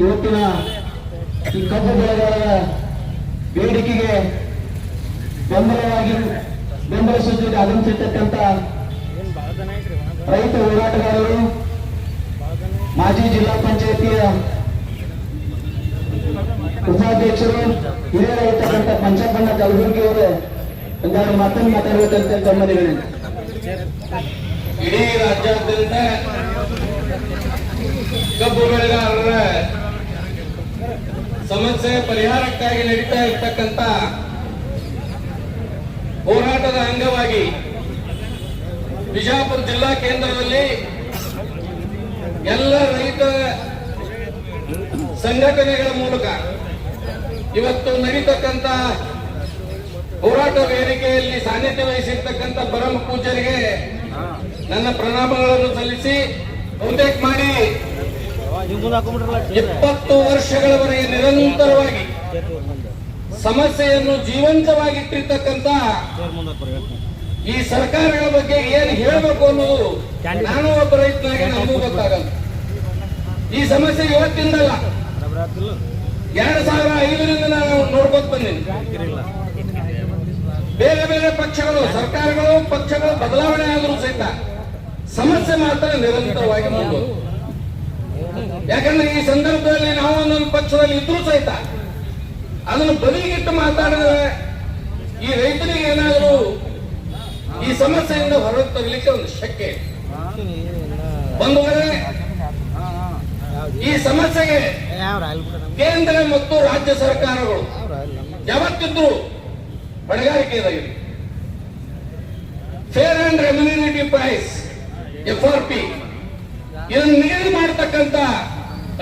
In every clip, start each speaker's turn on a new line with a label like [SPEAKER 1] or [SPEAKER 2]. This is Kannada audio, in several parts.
[SPEAKER 1] ಇವತ್ತಿನ ಈ ಕಬ್ಬು ಬೆಳೆಗಾರರ ಬೇಡಿಕೆಗೆ ಬೆಂಬಲವಾಗಿ ಬೆಂಬಲ ಸೂಚನೆಗೆ ಆಗಮಿಸಿರ್ತಕ್ಕಂಥ ರೈತ ಹೋರಾಟಗಾರರು, ಮಾಜಿ ಜಿಲ್ಲಾ ಪಂಚಾಯತಿಯ ಉಪಾಧ್ಯಕ್ಷರು ಹಿರಿಯರಾಗಿರ್ತಕ್ಕಂಥ ಇರ್ತಕ್ಕಂಥ ಕಲಬುರ್ಗಿ ಅವರು ಎಲ್ಲರೂ ಮತ್ತೊಂದು ಮಾತಾಡಬೇಕಂತ ವಿನಂತಿ.
[SPEAKER 2] ಇಡೀ ರಾಜ್ಯಾದ್ಯಂತ ಕಬ್ಬು ಬೆಳೆಗಾರರ ಸಮಸ್ಯೆ ಪರಿಹಾರಕ್ಕಾಗಿ ನಡೀತಾ ಇರ್ತಕ್ಕಂತ ಹೋರಾಟದ ಅಂಗವಾಗಿ ಬಿಜಾಪುರ ಜಿಲ್ಲಾ ಕೇಂದ್ರದಲ್ಲಿ ಎಲ್ಲ ರೈತ ಸಂಘಟನೆಗಳ ಮೂಲಕ ಇವತ್ತು ನಡೀತಕ್ಕಂತ ಹೋರಾಟ ವೇದಿಕೆಯಲ್ಲಿ ಸಾನ್ನಿಧ್ಯ ವಹಿಸಿರ್ತಕ್ಕಂಥ ಪರಮ ಪೂಜರಿಗೆ ನನ್ನ ಪ್ರಣಾಮಗಳನ್ನು ಸಲ್ಲಿಸಿ ಬಹುತೇಕ ಮಾಡಿ. ಇಪ್ಪತ್ತು ವರ್ಷಗಳವರೆಗೆ ನಿರಂತರವಾಗಿ ಸಮಸ್ಯೆಯನ್ನು ಜೀವಂತವಾಗಿಟ್ಟಿರ್ತಕ್ಕಂತ ಈ ಸರ್ಕಾರಗಳ ಬಗ್ಗೆ ಏನು ಹೇಳಬೇಕು ಅನ್ನೋದು ನಾನು ಒಬ್ಬ ರೈತನಾಗಿ ನಮಗೂ ಗೊತ್ತಾಗಲ್ಲ. ಈ ಸಮಸ್ಯೆ ಇವತ್ತಿಂದಲ್ಲ. ಎರಡ್ ಸಾವಿರ ಐದರಿಂದ ನಾನು ನೋಡ್ಕೊತ ಬಂದೀನಿ. ಬೇರೆ ಬೇರೆ ಪಕ್ಷಗಳು, ಸರ್ಕಾರಗಳು ಪಕ್ಷಗಳು ಬದಲಾವಣೆ ಆದರೂ ಸಹಿತ ಸಮಸ್ಯೆ ಮಾತ್ರ ನಿರಂತರವಾಗಿ ಮುಂದುವರೆದಿದೆ. ಯಾಕಂದ್ರೆ ಈ ಸಂದರ್ಭದಲ್ಲಿ ನಾವು ಒಂದೊಂದು ಪಕ್ಷದಲ್ಲಿ ಇದ್ರೂ ಸಹಿತ ಅದನ್ನು ಬದಲಿಗಿಟ್ಟು ಮಾತಾಡಿದ್ರೆ ಈ ರೈತರಿಗೆ ಏನಾದರೂ ಈ ಸಮಸ್ಯೆಯಿಂದ ಹೊರಗೆ ತರಲಿಕ್ಕೆ ಒಂದು ಶಕ್ಯ ಇದೆ. ಒಂದು ಈ ಸಮಸ್ಯೆಗೆ ಕೇಂದ್ರ ಮತ್ತು ರಾಜ್ಯ ಸರ್ಕಾರಗಳು ಯಾವತ್ತಿದ್ರು ಹೊಣೆಗಾರಿಕೆಯಾಗಿದೆ fair and remunerative price F R P ಇದನ್ನು ನಿಗದಿ ಮಾಡತಕ್ಕಂತ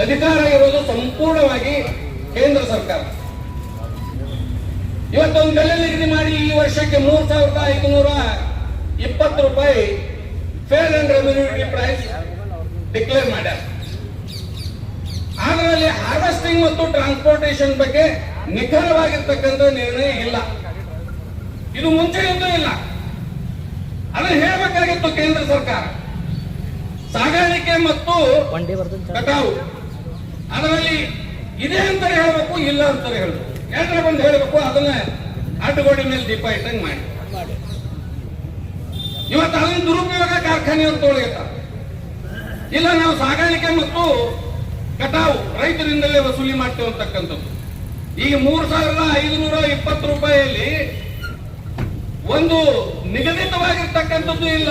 [SPEAKER 2] ಅಧಿಕಾರ ಇರೋದು ಸಂಪೂರ್ಣವಾಗಿ ಕೇಂದ್ರ ಸರ್ಕಾರ. ಇವತ್ತೊಂದು ಬೆಲೆ ನಿಗದಿ ಮಾಡಿ ಈ ವರ್ಷಕ್ಕೆ ಮೂರ್ ಸಾವಿರದ ಐದುನೂರ ಇಪ್ಪತ್ತು ರೂಪಾಯಿ fair and remunerative price declare ಮಾಡ್ಯಾರ. ಅದರಲ್ಲಿ ಹಾರ್ವೆಸ್ಟಿಂಗ್ ಮತ್ತು ಟ್ರಾನ್ಸ್ಪೋರ್ಟೇಷನ್ ಬಗ್ಗೆ ನಿಖರವಾಗಿರ್ತಕ್ಕಂಥ ನಿರ್ಣಯ ಇಲ್ಲ. ಇದು ಮುಂಚೆ ಎಂದೂ ಇಲ್ಲ. ಅದನ್ನು ಹೇಳಬೇಕಾಗಿತ್ತು ಕೇಂದ್ರ ಸರ್ಕಾರ. ಸಾಗಾಣಿಕೆ ಮತ್ತು ಕಟಾವು. ಅದರಲ್ಲಿ ಇದೆ ಅಂತ ಹೇಳಬೇಕು, ಇಲ್ಲ ಅಂತ ಹೇಳಬೇಕು. ಎರಡರ ಬಂದು ಹೇಳಬೇಕು, ಅದನ್ನ ಅಡ್ಡಗೋಡಿ ಮೇಲೆ ದೀಪ ಇಟ್ಟಂಗೆ ಮಾಡಿ. ಇವತ್ತು ಅದನ್ನ ದುರುಪಯೋಗ ಕಾರ್ಖಾನೆಯವರು ತೊಳಗಿರ್ತಾರೆ ಇಲ್ಲ, ನಾವು ಸಾಗಾಣಿಕೆ ಮತ್ತು ಕಟಾವು ರೈತರಿಂದಲೇ ವಸೂಲಿ ಮಾಡ್ತೇವೆ ಅಂತಕ್ಕಂಥದ್ದು. ಈಗ ಮೂರು ಸಾವಿರದ ಐದುನೂರ ಇಪ್ಪತ್ತು ರೂಪಾಯಿಯಲ್ಲಿ ಒಂದು ನಿಗದಿತವಾಗಿರ್ತಕ್ಕಂಥದ್ದು ಇಲ್ಲ.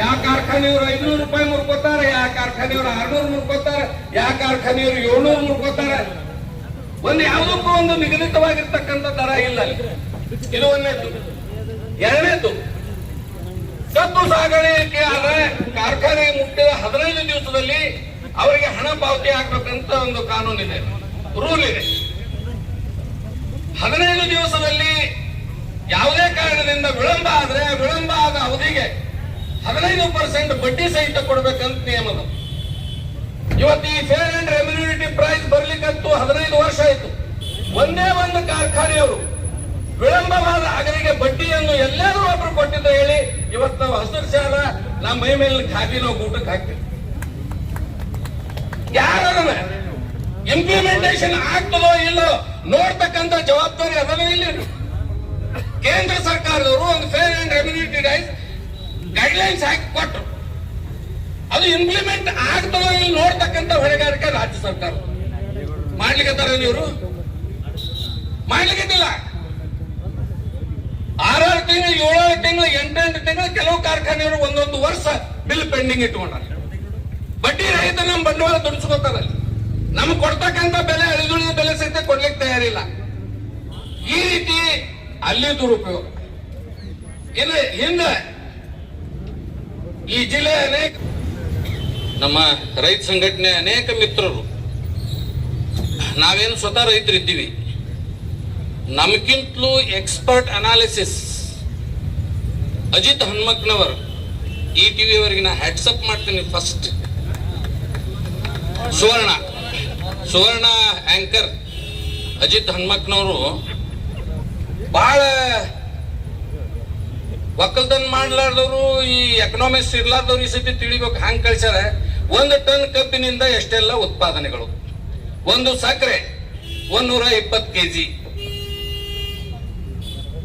[SPEAKER 2] ಯಾವ ಕಾರ್ಖಾನೆಯವರು ಐದುನೂರು ರೂಪಾಯಿ ಮುರ್ಕೋತಾರೆ ಯಾವ ಕಾರ್ಖಾನೆಯವರು ಆರ್ನೂರು ಮುರ್ಕೋತಾರೆ ಯಾವ ಕಾರ್ಖಾನೆಯವರು ಏಳ್ನೂರು ಮುರ್ಕೋತಾರೆ. ಒಂದು ಯಾವುದಕ್ಕೂ ಒಂದು ನಿಗದಿತವಾಗಿರ್ತಕ್ಕಂಥ ದರ ಇಲ್ಲ ಇದು ಒಂದೇದು ಎರಡನೇದು ಕದ್ದು ಸಾಗಣೆಗೆ ಆದ್ರೆ ಕಾರ್ಖಾನೆ ಮುಟ್ಟಿದ ಹದಿನೈದು ದಿವಸದಲ್ಲಿ ಅವರಿಗೆ ಹಣ ಪಾವತಿ ಆಗ್ಬೇಕಂತ ಒಂದು ಕಾನೂನಿದೆ. ರೂಲ್ ಇದೆ. ಹದಿನೈದು ದಿವಸದಲ್ಲಿ ಯಾವುದೇ ಕಾರಣದಿಂದ ವಿಳಂಬ ಆದ್ರೆ ವಿಳಂಬ ಆದ ಅವಧಿಗೆ ಹದಿನೈದು ಪರ್ಸೆಂಟ್ ಬಡ್ಡಿ ಸಹಿತ ಕೊಡಬೇಕಂತ ನಿಯಮದ ಇವತ್ತು ಈ ಫೇರ್ ಅಂಡ್ ರೆಮ್ಯುನಿಟಿ ಪ್ರೈಸ್ ಬರ್ಲಿಕ್ಕಂತೂ ಹದಿನೈದು ವರ್ಷ ಆಯ್ತು. ಒಂದೇ ಒಂದು ಕಾರ್ಖಾನೆಯವರು ವಿಳಂಬವಾದ ಅಗರಿಗೆ ಬಡ್ಡಿಯನ್ನು ಎಲ್ಲರೂ ಒಬ್ರು ಕೊಟ್ಟಿದ್ದು ಹೇಳಿ ಇವತ್ತು ನಾವು ಹಸಿರು ಸಾಲ ನಮ್ಮ ಮೈ ಮೇಲೆ ಖಾದಿ ನಾವು ಊಟಕ್ಕೆ ಹಾಕ್ತೀವಿ. ಯಾರನ್ನ ಇಂಪ್ಲಿಮೆಂಟೇಷನ್ ಆಗ್ತದೋ ಇಲ್ಲೋ ನೋಡ್ತಕ್ಕಂಥ ಜವಾಬ್ದಾರಿ ಅದನ್ನ ಇಲ್ಲಿ ಕೇಂದ್ರ ಸರ್ಕಾರದವರು ಒಂದು fair and remunerative price guidelines ಹಾಕಿ ಕೊಟ್ಟರು ಅದು ಇಂಪ್ಲಿಮೆಂಟ್ ಆಗ್ತದೋ ಇಲ್ಲಿ ನೋಡ್ತಕ್ಕಂಥ ಹೊಣೆಗಾರಿಕೆ ರಾಜ್ಯ ಸರ್ಕಾರ. ಮಾಡ್ಲಿಕ್ಕೆ ಇವರು? ಮಾಡ್ಲಿಕ್ಕಿಲ್ಲ ಆರಾರು ತಿಂಗಳು, ಏಳಾರು ತಿಂಗಳು, ಎಂಟೆಂಟು ತಿಂಗಳು ಕೆಲವು ಕಾರ್ಖಾನೆಯವರು ಒಂದೊಂದು ವರ್ಷ ಬಿಲ್ ಪೆಂಡಿಂಗ್ ಇಟ್ಕೊಂಡಾರ. ಬಡ್ಡಿ ರಹಿತ ನಮ್ಮ ಬಂಡವಾಳ ದುಡಿಸ್ಕೋತಾರೆ ನಮ್ಗೆ ಕೊಡ್ತಕ್ಕಂಥ ಬೆಲೆ ಅಳಿದುಳಿದ ಬೆಲೆ ಸಹಿತ ಕೊಡ್ಲಿಕ್ಕೆ ತಯಾರಿಲ್ಲ. ಈ ರೀತಿ ಅಲ್ಲಿ ದುರುಪಯೋಗ. ಇನ್ನು ಹಿಂದೆ ಈ ಜಿಲ್ಲೆ ಅನೇಕ ನಮ್ಮ ರೈತ ಸಂಘಟನೆ ಅನೇಕ ಮಿತ್ರರು. ನಾವೇನು ಸ್ವತಃ ರೈತರಿದ್ದೀವಿ. ನಮಗಿಂತಲೂ ಎಕ್ಸ್ಪರ್ಟ್ ಅನಾಲಿಸಿಸ್ ಅಜಿತ್ ಹನುಮಕ್ನವರ್ ಈ ಟಿವಿ ಅವರಿಗೆ ನಾ ಹ್ಯಾಟ್ಸಪ್ ಮಾಡ್ತೀನಿ ಫಸ್ಟ್ ಸುವರ್ಣ ಸುವರ್ಣ ಆಂಕರ್ ಅಜಿತ್ ಹನುಮಕ್ನವರು ಬಹಳ ಒಕ್ಕಲ್ತನ ಮಾಡ್ಲಾರ್ದವ್ರು, ಈ ಎಕನಾಮಿಕ್ಸ್ ಇರ್ಲಾರ್ದವ್ರು ಈ ಸತಿ ತಿಳಿಬೇಕು ಹ್ಯಾಂಗ್ ಕಳ್ಸ್ಯಾರ? ಒಂದು ಟನ್ ಕಬ್ಬಿನಿಂದ ಎಷ್ಟೆಲ್ಲ ಉತ್ಪಾದನೆಗಳು? ಒಂದು ಸಕ್ಕರೆ ಒಂದೂರ ಇಪ್ಪತ್ತು ಕೆಜಿ.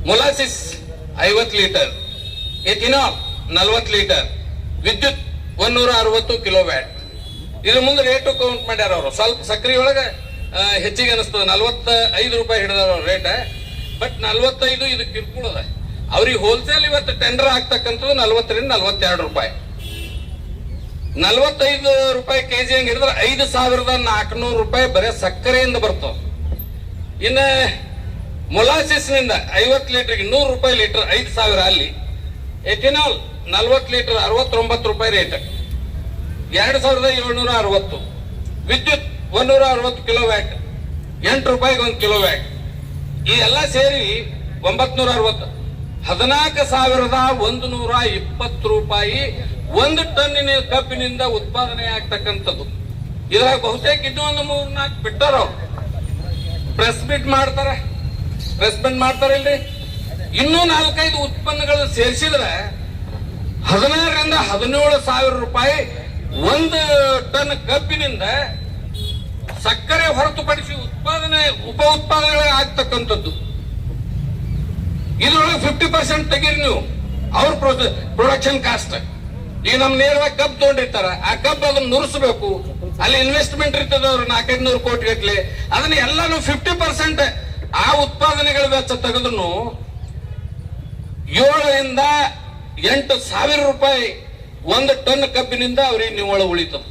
[SPEAKER 2] ಮೊಲಾಸಿಸ್ ಐವತ್ತು ಲೀಟರ್, ಎಥಿನಾಲ್ ನಲ್ವತ್ತು ಲೀಟರ್, ವಿದ್ಯುತ್ ಒಂದೂರ ಅರವತ್ತು ಕಿಲೋ ವ್ಯಾಟ್ ಇದ್ರ ಮುಂದೆ ರೇಟು ಕೌಂಟ್ ಮಾಡ್ಯಾರ ಅವರು. ಸ್ವಲ್ಪ ಸಕ್ಕರೆ ಒಳಗೆ ಹೆಚ್ಚಿಗೆ ಅನಿಸ್ತದೆ. ನಲ್ವತ್ತ ಐದು ರೂಪಾಯಿ ಹಿಡಿದಾರ ರೇಟ್. ಬಟ್ ನಲ್ವತ್ತೈದು ಇದು ಕಿರ್ಕುಳ ಅದ ಅವ್ರಿಗೆ ಹೋಲ್ಸೇಲ್ ಇವತ್ತು ಟೆಂಡರ್ ಆಗ್ತಕ್ಕಂಥದ್ದು ನಲ್ವತ್ತರಿಂದ ನಲ್ವತ್ತೆರಡು ರೂಪಾಯಿ. ನಲ್ವತ್ತೈದು ರೂಪಾಯಿ ಕೆಜಿ ಹಂಗೆ ಹಿಡಿದ್ರೆ ಐದು ಸಾವಿರದ ನಾಲ್ಕುನೂರು ರೂಪಾಯಿ ಬರೀ ಸಕ್ಕರೆಯಿಂದ ಬರ್ತವೆ. ಇನ್ನ ಮೊಲಾಸಿಸ್ನಿಂದ ಐವತ್ತು ಲೀಟ್ರಿಗೆ ನೂರು ರೂಪಾಯಿ ಲೀಟರ್ ಐದು ಸಾವಿರ ಅಲ್ಲಿ. ಎಥಿನಾಲ್ ನಲ್ವತ್ತು ಲೀಟರ್ ಅರವತ್ತೊಂಬತ್ತು ರೂಪಾಯಿ ರೇಟ್ ಎರಡು ಸಾವಿರದ ಏಳ್ನೂರ ಅರವತ್ತು. ವಿದ್ಯುತ್ ಒಂದೂರ ಅರವತ್ತು ಕಿಲೋ ವ್ಯಾಟ್ ಎಂಟು ರೂಪಾಯಿಗೆ ಒಂದು ಕಿಲೋ ವ್ಯಾಟ್ ಈ ಎಲ್ಲ ಸೇರಿ ಒಂಬತ್ನೂರ ಅರವತ್ತು. ಹದಿನಾಲ್ಕು ಸಾವಿರದ ಒಂದು ನೂರ ಇಪ್ಪತ್ತು ರೂಪಾಯಿ ಒಂದು ಟನ್ನಿನ ಕಬ್ಬಿನಿಂದ ಉತ್ಪಾದನೆ ಆಗ್ತಕ್ಕಂಥದ್ದು ಇದ್ರಾಗ ಬಹುತೇಕ ಇನ್ನೊಂದು ಮೂರ್ ನಾಲ್ಕು ಬಿಟ್ಟರು. ಪ್ರೆಸ್ ಮೀಟ್ ಮಾಡ್ತಾರೆ. ಪ್ರೆಸ್ ಮೀಟ್ ಇಲ್ಲಿ ಇನ್ನೂ ನಾಲ್ಕೈದು ಉತ್ಪನ್ನಗಳು ಸೇರಿಸಿದ್ರೆ ಹದಿನಾರರಿಂದ ಹದಿನೇಳು ಸಾವಿರ ರೂಪಾಯಿ ಒಂದು ಟನ್ ಕಬ್ಬಿನಿಂದ ಸಕ್ಕರೆ ಹೊರತುಪಡಿಸಿ ಉತ್ಪಾದನೆ ಉಪ ಉತ್ಪಾದನೆ ಆಗ್ತಕ್ಕಂಥದ್ದು ಇದ್ರೊಳಗೆ ಫಿಫ್ಟಿ ಪರ್ಸೆಂಟ್ ತೆಗೀರಿ ನೀವು. ಅವ್ರ ಪ್ರೊಡಕ್ಷನ್ ಕಾಸ್ಟ್ ಈಗ ನಮ್ ನೇರವಾಗಿ ಕಬ್ ತಗೊಂಡಿರ್ತಾರ, ಆ ಕಬ್ ಅದನ್ನ ನುರಿಸಬೇಕು. ಅಲ್ಲಿ ಇನ್ವೆಸ್ಟ್ಮೆಂಟ್ ಇರ್ತದೆ ಅವ್ರ ನಾಲ್ಕೈದು ನೂರು ಕೋಟಿ ಗಟ್ಲೆ. ಅದನ್ನ ಎಲ್ಲಾನು ಫಿಫ್ಟಿ ಪರ್ಸೆಂಟ್ ಆ ಉತ್ಪಾದನೆಗಳ ವೆಚ್ಚ ತೆಗೆದ್ರು ಏಳರಿಂದ ಎಂಟು ಸಾವಿರ ರೂಪಾಯಿ ಒಂದು ಟನ್ ಕಬ್ಬಿನಿಂದ ಅವ್ರಿಗೆ ನಿವ್ವಳ ಉಳಿತದ.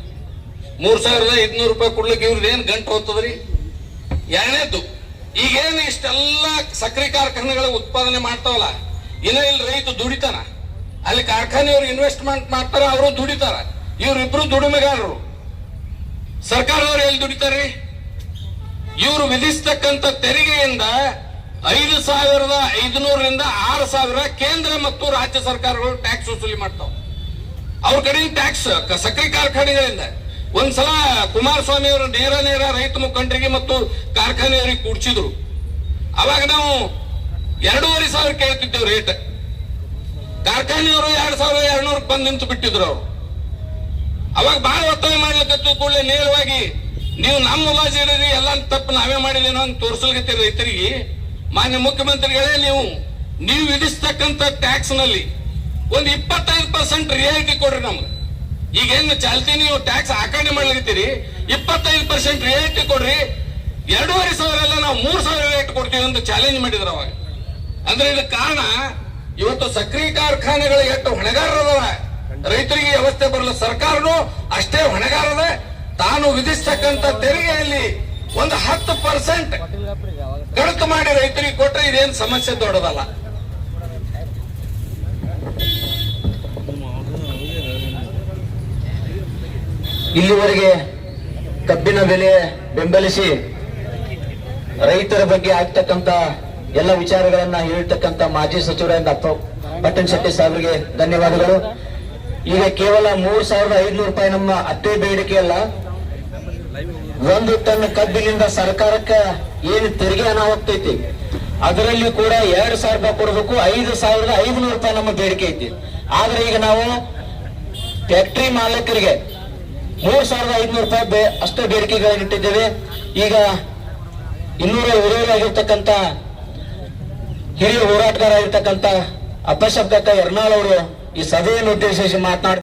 [SPEAKER 2] ಮೂರ್ ಸಾವಿರದ ಐದ್ನೂರು ರೂಪಾಯಿ ಕೊಡ್ಲಿಕ್ಕೆ ಇವ್ರದ್ದು ಏನ್ ಗಂಟು ಹೋಗ್ತದ್ರಿ? ಎರಡನೇದ್ದು. ಈಗೇನು ಇಷ್ಟೆಲ್ಲ ಸಕ್ಕರೆ ಕಾರ್ಖಾನೆಗಳ ಉತ್ಪಾದನೆ ಮಾಡ್ತಾವಲ್ಲ, ಇನ್ನ ಇಲ್ಲಿ ರೈತ ದುಡಿತಾನ. ಅಲ್ಲಿ ಕಾರ್ಖಾನೆಯವರು ಇನ್ವೆಸ್ಟ್ಮೆಂಟ್ ಮಾಡ್ತಾರ, ಅವರು ದುಡಿತಾರ. ಇವರಿಬ್ರು ದುಡಿಮೆಗಾರರು. ಸರ್ಕಾರದವರು ಎಲ್ಲಿ ದುಡಿತಾರ್ರಿ ಇವರು ವಿಧಿಸ್ತಕ್ಕಂಥ ತೆರಿಗೆಯಿಂದ ಐದು ಸಾವಿರದ ಐದುನೂರರಿಂದ ಆರು ಸಾವಿರ ಕೇಂದ್ರ ಮತ್ತು ರಾಜ್ಯ ಸರ್ಕಾರಗಳು ಟ್ಯಾಕ್ಸ್ ವಸೂಲಿ ಮಾಡ್ತಾವ. ಅವ್ರ ಕಡೆಯಿಂದ ಟ್ಯಾಕ್ಸ್ ಸಕ್ಕರೆ ಕಾರ್ಖಾನೆಗಳಿಂದ. ಒಂದ್ಸಲ ಕುಮಾರಸ್ವಾಮಿ ಅವರು ನೇರ ನೇರ ರೈತ ಮುಖಂಡರಿಗೆ ಮತ್ತು ಕಾರ್ಖಾನೆಯವರಿಗೆ ಕೂಡ್ಸಿದ್ರು. ಅವಾಗ ನಾವು ಎರಡೂವರೆ ಸಾವಿರ ಕೇಳ್ತಿದ್ದೇವೆ ರೇಟ್. ಕಾರ್ಖಾನೆಯವರು ಎರಡ್ ಸಾವಿರ ಎರಡ್ನೂರ ಬಂದು ನಿಂತು ಬಿಟ್ಟಿದ್ರು ಅವರು. ಅವಾಗ ಬಹಳ ಒತ್ತಾಯ ಮಾಡ್ಲಿಕ್ಕೆ ಕೂಡಲೇ ನೇರವಾಗಿ ನೀವು ನಮ್ಮ ಮುಲಾಜಿ ಇಡೀರಿ ಎಲ್ಲ ತಪ್ಪು ನಾವೇ ಮಾಡಿದೇನೋ ಅಂತ ತೋರಿಸಲ್ಗತ್ತೀರಿ ರೈತರಿಗೆ. ಮಾನ್ಯ ಮುಖ್ಯಮಂತ್ರಿಗಳೇ, ನೀವು ನೀವು ವಿಧಿಸ್ತಕ್ಕಂಥ ಟ್ಯಾಕ್ಸ್ನಲ್ಲಿ ಒಂದು ಇಪ್ಪತ್ತೈದು ಪರ್ಸೆಂಟ್ ರಿಯಾಯಿತಿ ಕೊಡ್ರಿ ನಮ್ಗೆ. ಈಗ ಏನು ಚಾಲ್ತಿ ನೀವು ಟ್ಯಾಕ್ಸ್ ಆಕರಣೆ ಮಾಡ್ಲಿಕತ್ತೀರಿ? ಇಪ್ಪತ್ತೈದು ಪರ್ಸೆಂಟ್ ರಿಯಾಯಿತಿ ಕೊಡ್ರಿ. ಎರಡೂವರೆ ಸಾವಿರ ಎಲ್ಲ ನಾವು ಮೂರ್ ಸಾವಿರ ರೇಟ್ ಕೊಡ್ತೀವಿ ಅಂತ ಚಾಲೆಂಜ್ ಮಾಡಿದ್ರು ಅವಾಗ. ಅಂದ್ರೆ ಇದಕ್ಕೆ ಕಾರಣ ಇವತ್ತು ಸಕ್ರಿ ಕಾರ್ಖಾನೆಗಳು ಎಷ್ಟು ಹೊಣೆಗಾರರದವ ರೈತರಿಗೆ ವ್ಯವಸ್ಥೆ ಬರಲು ಸರ್ಕಾರನು ಅಷ್ಟೇ ಹೊಣೆಗಾರದ ತಾನು ವಿಧಿಸ್ತಕ್ಕಂಥ ತೆರಿಗೆಯಲ್ಲಿ ಒಂದು ಹತ್ತು ಪರ್ಸೆಂಟ್ ಕಡಿತ ಮಾಡಿ ರೈತರಿಗೆ ಕೊಟ್ರೆ ಇದೇನು ಸಮಸ್ಯೆ ದೊಡ್ಡದಲ್ಲ.
[SPEAKER 1] ಇಲ್ಲಿವರೆಗೆ ಕಬ್ಬಿನ ಬೆಲೆ ಬೆಂಬಲಿಸಿ ರೈತರ ಬಗ್ಗೆ ಆಗ್ತಕ್ಕಂತ ಎಲ್ಲ ವಿಚಾರಗಳನ್ನ ಹೇಳ್ತಕ್ಕಂತ ಮಾಜಿ ಸಚಿವರಾದ ಪಟ್ಟಣ ಶೆಟ್ಟಿ ಸಾಹೇಬರಿಗೆ ಧನ್ಯವಾದಗಳು. ಈಗ ಕೇವಲ ಮೂರ್ ಸಾವಿರದ ಐದ್ನೂರು ರೂಪಾಯಿ ನಮ್ಮ ಅತ್ತೆ ಬೇಡಿಕೆ ಅಲ್ಲ. ಒಂದು ಟನ್ ಕಬ್ಬಿನಿಂದ ಸರ್ಕಾರಕ್ಕೆ ಏನು ತೆರಿಗೆ ಹಣ ಹೋಗ್ತೈತಿ ಅದರಲ್ಲಿ ಕೂಡ ಎರಡ್ ಸಾವಿರ ರೂಪಾಯಿ ಕೊಡಬೇಕು ಐದು ಸಾವಿರದ ಐದುನೂರು ರೂಪಾಯಿ ನಮ್ಮ ಬೇಡಿಕೆ ಐತಿ. ಆದ್ರೆ ಈಗ ನಾವು ಫ್ಯಾಕ್ಟ್ರಿ ಮಾಲಕರಿಗೆ ಮೂರ್ ಸಾವಿರದ ಐದ್ನೂರು ರೂಪಾಯಿ ಅಷ್ಟೇ ಬೇಡಿಕೆಗಳನ್ನು ಇಟ್ಟಿದ್ದೇವೆ. ಈಗ ಇನ್ನೂರ ವಿರೋಧಿಯಾಗಿರ್ತಕ್ಕಂಥ ಹಿರಿಯ ಹೋರಾಟಗಾರ ಆಗಿರ್ತಕ್ಕಂಥ ಅಪ್ಪಶಬ್ದಕ್ಕ ಎರ್ನಾಳ್ ಅವರು ಈ ಸಭೆಯನ್ನು ಉದ್ದೇಶಿಸಿ ಮಾತನಾಡ